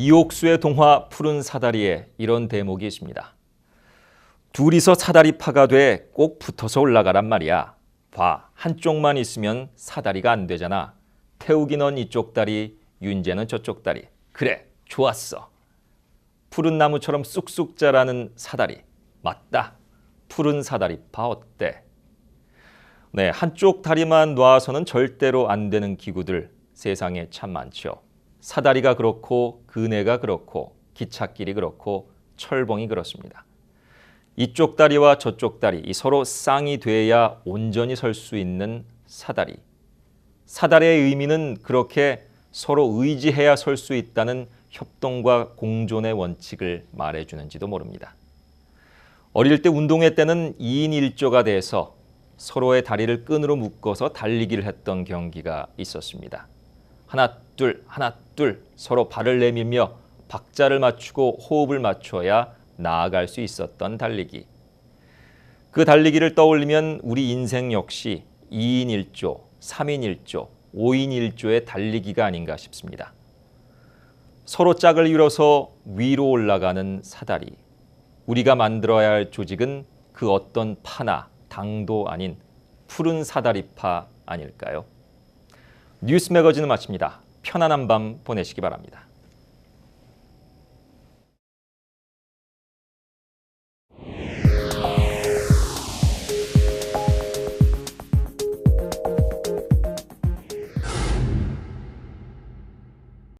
이옥수의 동화 푸른 사다리에 이런 대목이 있습니다. 둘이서 사다리 파가 돼 꼭 붙어서 올라가란 말이야. 봐, 한쪽만 있으면 사다리가 안 되잖아. 태욱이 넌 이쪽 다리, 윤재는 저쪽 다리. 그래, 좋았어. 푸른 나무처럼 쑥쑥 자라는 사다리. 맞다. 푸른 사다리 파 어때? 네, 한쪽 다리만 놔서는 절대로 안 되는 기구들 세상에 참 많죠. 사다리가 그렇고 그네가 그렇고 기찻길이 그렇고 철봉이 그렇습니다. 이쪽 다리와 저쪽 다리 이 서로 쌍이 돼야 온전히 설 수 있는 사다리. 사다리의 의미는 그렇게 서로 의지해야 설 수 있다는 협동과 공존의 원칙을 말해주는지도 모릅니다. 어릴 때 운동회 때는 2인 1조가 돼서 서로의 다리를 끈으로 묶어서 달리기를 했던 경기가 있었습니다. 하나 둘 하나 둘 서로 발을 내밀며 박자를 맞추고 호흡을 맞춰야 나아갈 수 있었던 달리기. 그 달리기를 떠올리면 우리 인생 역시 2인 1조, 3인 1조, 5인 1조의 달리기가 아닌가 싶습니다. 서로 짝을 이뤄서 위로 올라가는 사다리. 우리가 만들어야 할 조직은 그 어떤 파나 당도 아닌 푸른 사다리파 아닐까요? 뉴스 매거진을 마칩니다. 편안한 밤 보내시기 바랍니다.